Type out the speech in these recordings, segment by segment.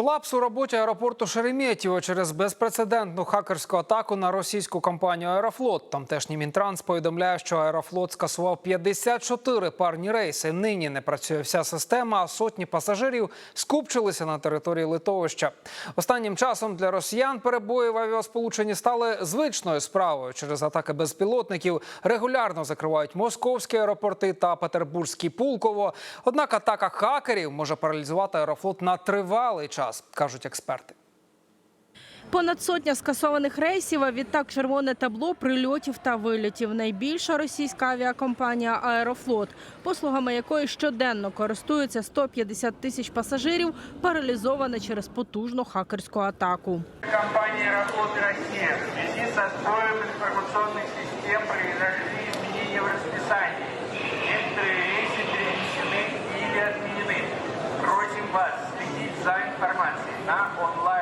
Колапс у роботі аеропорту Шереметьєво через безпрецедентну хакерську атаку на російську компанію Аерофлот. Тамтешній Мінтранс повідомляє, що Аерофлот скасував 54 парні рейси. Нині не працює вся система, а сотні пасажирів скупчилися на території литовища. Останнім часом для росіян перебої в авіасполученні стали звичною справою. Через атаки безпілотників регулярно закривають московські аеропорти та Петербурзький Пулково. Однак атака хакерів може паралізувати аерофлот на тривалий час, кажуть експерти. Понад сотня скасованих рейсів, а відтак червоне табло прильотів та вильотів. Найбільша російська авіакомпанія Аерофлот, послугами якої щоденно користуються 150 тисяч пасажирів, паралізована через потужну хакерську атаку. Компания «Аэрофлот Россия» в связи со сбоем информационных систем произошли изменения в расписании. Некоторые рейсы перенесены или отменены. Просим вас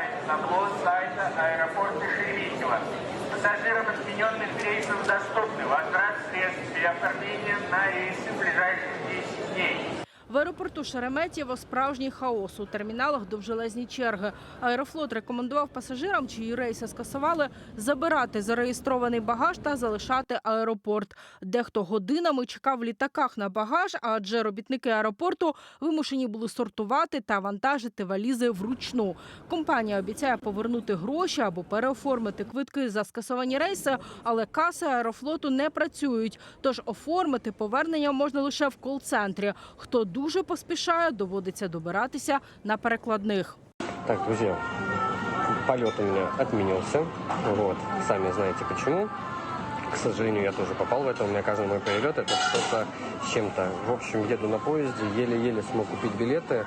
онлайн-табло сайта аэропорта Шереметьево. Пассажирам отмененных рейсов доступны возврат средств и оформление на рейсы в ближайшие 10 дней. в аеропорту Шереметьєво справжній хаос. У терміналах довжелезні черги. Аерофлот рекомендував пасажирам, чиї рейси скасували, забирати зареєстрований багаж та залишати аеропорт. Дехто годинами чекав в літаках на багаж, адже робітники аеропорту вимушені були сортувати та вантажити валізи вручну. Компанія обіцяє повернути гроші або переоформити квитки за скасовані рейси, але каси аерофлоту не працюють. Тож оформити повернення можна лише в кол-центрі. Хто дуже поспішає, доводиться добиратися на перекладних. Так, друзья, полет у меня отменился. Вот, сами знаете почему. К сожалению, я тоже попал в это. У меня каждый мой перелет это что-то с чем-то. В общем, еду на поезде, еле-еле смог купить билеты.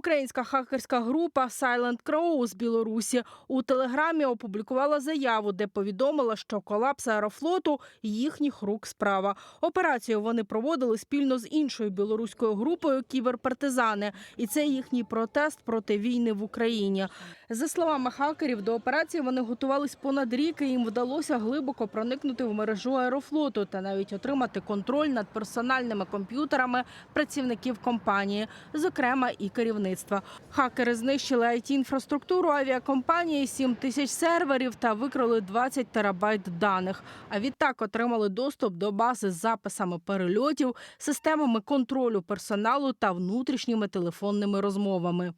Проукраїнська хакерська група Silent Crow з Білорусі у телеграмі опублікувала заяву, де повідомила, що колапс аерофлоту їхніх рук справа. Операцію вони проводили спільно з іншою білоруською групою Кіберпартизани, і це їхній протест проти війни в Україні. За словами хакерів, до операції вони готувались понад рік, і їм вдалося глибоко проникнути в мережу аерофлоту та навіть отримати контроль над персональними комп'ютерами працівників компанії, зокрема і керівництва. Хакери знищили it інфраструктуру авіакомпанії, 7 тисяч серверів та викрали 20 терабайт даних. А відтак отримали доступ до бази з записами перельотів, системами контролю персоналу та внутрішніми телефонними розмовами.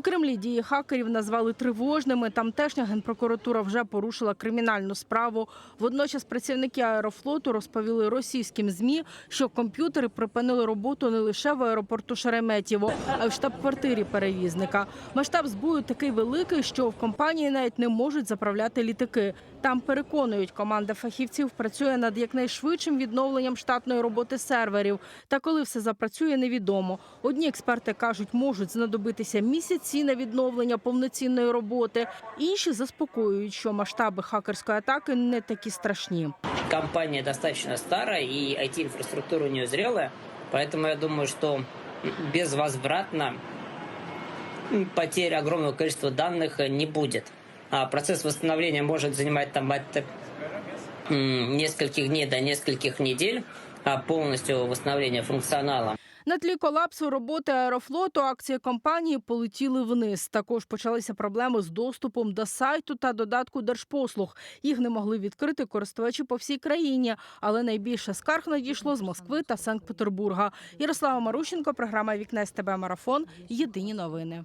У Кремлі дії хакерів назвали тривожними. Тамтешня генпрокуратура вже порушила кримінальну справу. Водночас працівники аерофлоту розповіли російським змі, що комп'ютери припинили роботу не лише в аеропорту Шереметьєво, а й в штаб-квартирі перевізника. Масштаб збою такий великий, що в компанії навіть не можуть заправляти літаки. Там переконують, команда фахівців працює над якнайшвидшим відновленням штатної роботи серверів. Та коли все запрацює, невідомо. Одні експерти кажуть, можуть знадобитися місяці на відновлення повноцінної роботи. Інші заспокоюють, що масштаби хакерської атаки не такі страшні. компания достаточно старая и IT-инфраструктура у нее зрелая, поэтому я думаю, что безвозвратно м, потерь огромного количества данных э, не будет. Процесс восстановления может занимать там от нескольких дней до нескольких недель, полностью восстановление функционала На тлі колапсу роботи аерофлоту акції компанії полетіли вниз. Також почалися проблеми з доступом до сайту та додатку держпослуг. Їх не могли відкрити користувачі по всій країні, але найбільше скарг надійшло з Москви та Санкт-Петербурга. Ярослава Марущенко, програма Вікне з тебе марафон. Єдині новини.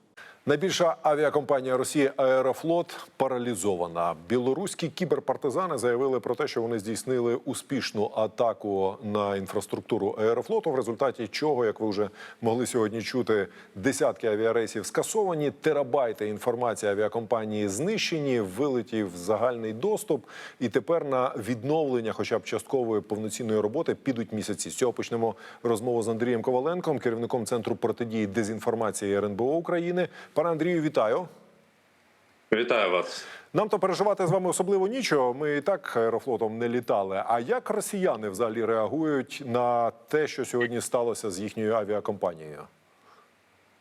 Найбільша авіакомпанія Росії Аерофлот паралізована. Білоруські кіберпартизани заявили про те, що вони здійснили успішну атаку на інфраструктуру аерофлоту, в результаті чого, як ви вже могли сьогодні чути, десятки авіарейсів скасовані, терабайти інформації авіакомпанії знищені, вилетів загальний доступ. І тепер на відновлення, хоча б часткової повноцінної роботи, підуть місяці. З цього почнемо розмову з Андрієм Коваленком, керівником центру протидії дезінформації РНБО України. Пане Андрію, вітаю. Вітаю вас. Нам то переживати з вами особливо нічого. Ми і так аерофлотом не літали. А як росіяни взагалі реагують на те, що сьогодні сталося з їхньою авіакомпанією?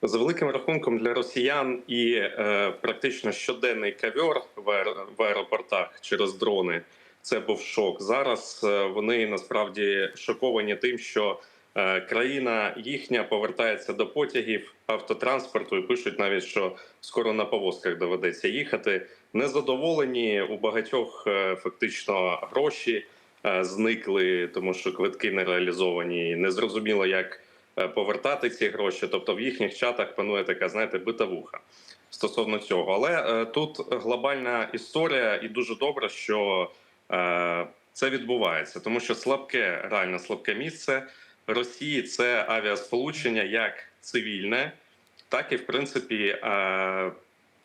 За великим рахунком для росіян і е, практично щоденний кавьор в, аер- в аеропортах через дрони це був шок. Зараз е, вони насправді шоковані тим, що країна їхня повертається до потягів автотранспорту і пишуть навіть, що скоро на повозках доведеться їхати. Незадоволені у багатьох е, фактично гроші е, зникли, тому що квитки не реалізовані. Незрозуміло, як е, повертати ці гроші. Тобто в їхніх чатах панує така, знаєте, битавуха стосовно цього. Але е, тут глобальна історія, і дуже добре, що е, це відбувається, тому що слабке, реально слабке місце Росії це авіасполучення як цивільне, так і в принципі. Е,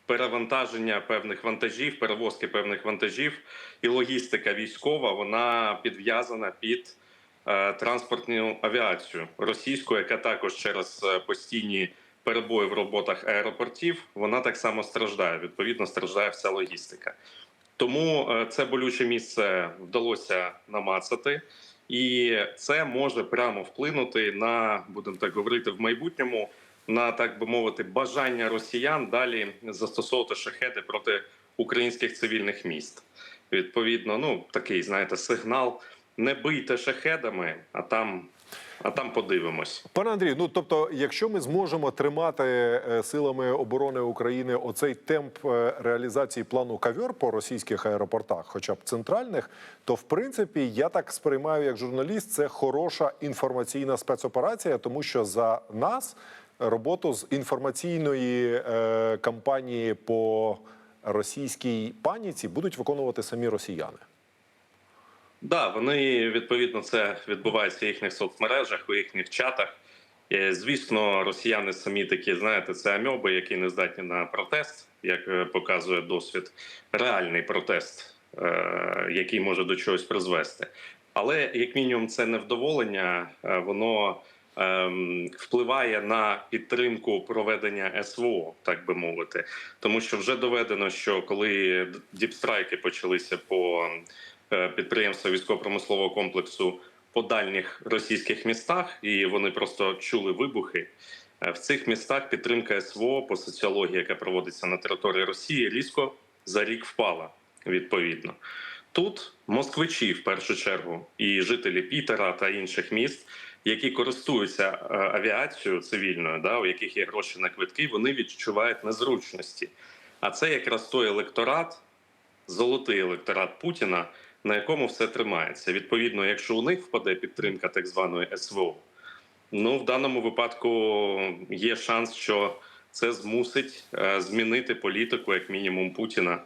Перевантаження певних вантажів, перевозки певних вантажів і логістика військова вона підв'язана під е, транспортну авіацію російську, яка також через е, постійні перебої в роботах аеропортів, вона так само страждає. Відповідно, страждає вся логістика. Тому це болюче місце вдалося намацати, і це може прямо вплинути на, будемо так говорити, в майбутньому на так би мовити бажання росіян далі застосовувати шахеди проти українських цивільних міст. Відповідно, ну такий знаєте сигнал: не бийте шахедами, а там, а там подивимось. Пане Андрію, ну тобто, якщо ми зможемо тримати е, силами оборони України оцей темп е, реалізації плану кавьор по російських аеропортах, хоча б центральних, то в принципі я так сприймаю як журналіст, це хороша інформаційна спецоперація, тому що за нас роботу з інформаційної е, кампанії по російській паніці будуть виконувати самі росіяни. Да, вони відповідно це відбувається в їхніх соцмережах, у їхніх чатах. Е, Звісно, росіяни самі такі, знаєте, це амьоби, які не здатні на протест, як е, показує досвід, реальний протест, е, який може до чогось призвести. Але як мінімум, це невдоволення, воно ем, впливає на підтримку проведення СВО, так би мовити, тому що вже доведено, що коли діпстрайки почалися по підприємства військово-промислового комплексу по дальніх російських містах, і вони просто чули вибухи. Е, В цих містах підтримка СВО по соціології, яка проводиться на території Росії, різко за рік впала відповідно. Тут москвичі в першу чергу і жителі Пітера та інших міст, які користуються е, авіацією цивільною, да, у яких є гроші на квитки, вони відчувають незручності. А це якраз той електорат, золотий електорат Путіна, на якому все тримається. Відповідно, якщо у них впаде підтримка так званої СВО, ну в даному випадку є шанс, що це змусить е, змінити політику, як мінімум, Путіна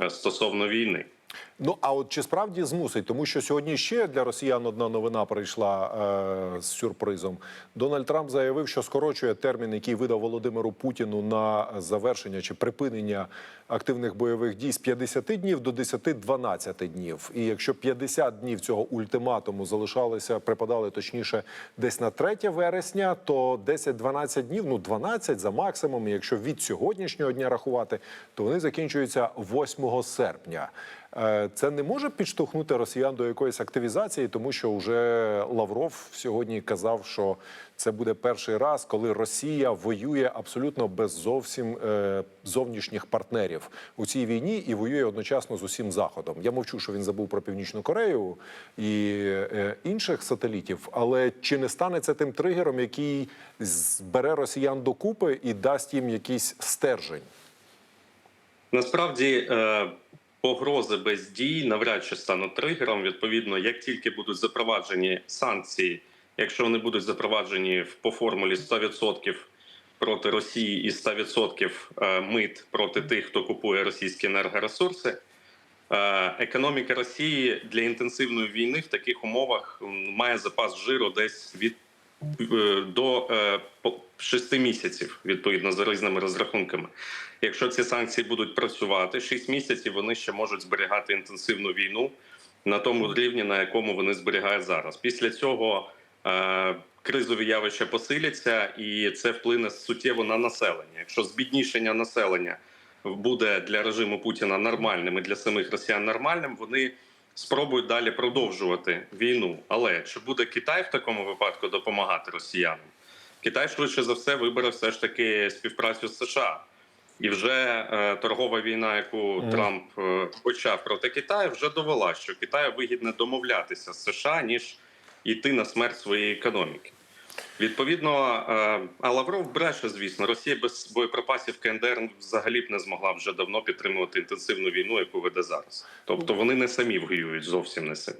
е, стосовно війни. Ну а от чи справді змусить, тому що сьогодні ще для росіян одна новина прийшла е, з сюрпризом. Дональд Трамп заявив, що скорочує термін, який видав Володимиру Путіну на завершення чи припинення активних бойових дій з 50 днів до 10-12 днів. І якщо 50 днів цього ультиматуму залишалися, припадали точніше десь на 3 вересня, то 10-12 днів, ну 12 за максимум. Якщо від сьогоднішнього дня рахувати, то вони закінчуються 8 серпня. Е, Це не може підштовхнути росіян до якоїсь активізації, тому що вже Лавров сьогодні казав, що це буде перший раз, коли Росія воює абсолютно без зовсім е, зовнішніх партнерів у цій війні і воює одночасно з усім заходом. Я мовчу, що він забув про північну Корею і е, інших сателітів. Але чи не стане це тим тригером, який збере росіян докупи і дасть їм якийсь стержень? Насправді е, погрози без дій навряд чи стануть тригером. Відповідно, як тільки будуть запроваджені санкції, якщо вони будуть запроваджені по формулі 100% проти Росії і 100% е, мит проти тих, хто купує російські енергоресурси. е, Економіка Росії для інтенсивної війни в таких умовах має запас жиру десь від до е, шести місяців, відповідно за різними розрахунками. Якщо ці санкції будуть працювати 6 місяців, вони ще можуть зберігати інтенсивну війну на тому рівні, на якому вони зберігають зараз. Після цього е, кризові явища посиляться, і це вплине суттєво на населення. Якщо збіднішення населення буде для режиму Путіна нормальним і для самих росіян нормальним, вони спробують далі продовжувати війну. Але чи буде Китай в такому випадку допомагати росіянам? Китай швидше за все вибере все ж таки співпрацю з США. І вже е, торгова війна, яку Трамп е, почав проти Китаю, вже довела, що Китаю вигідно домовлятися з США ніж йти на смерть своєї економіки. Відповідно, е, а Лавров бреше, звісно, Росія без боєприпасів КНДР взагалі б не змогла вже давно підтримувати інтенсивну війну, яку веде зараз. Тобто вони не самі воюють, зовсім не самі.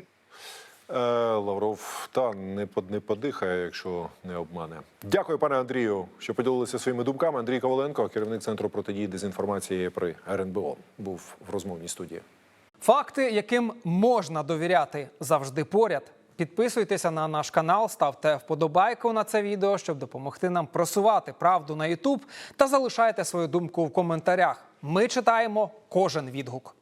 Е, Лавров та не под- не подихає, якщо не обмане. Дякую, пане Андрію, що поділилися своїми думками. Андрій Коваленко, керівник центру протидії дезінформації при РНБО, був в розмовній студії. Факти, яким можна довіряти, завжди поряд. Підписуйтеся на наш канал, ставте вподобайку на це відео, щоб допомогти нам просувати правду на YouTube та залишайте свою думку в коментарях. Ми читаємо кожен відгук.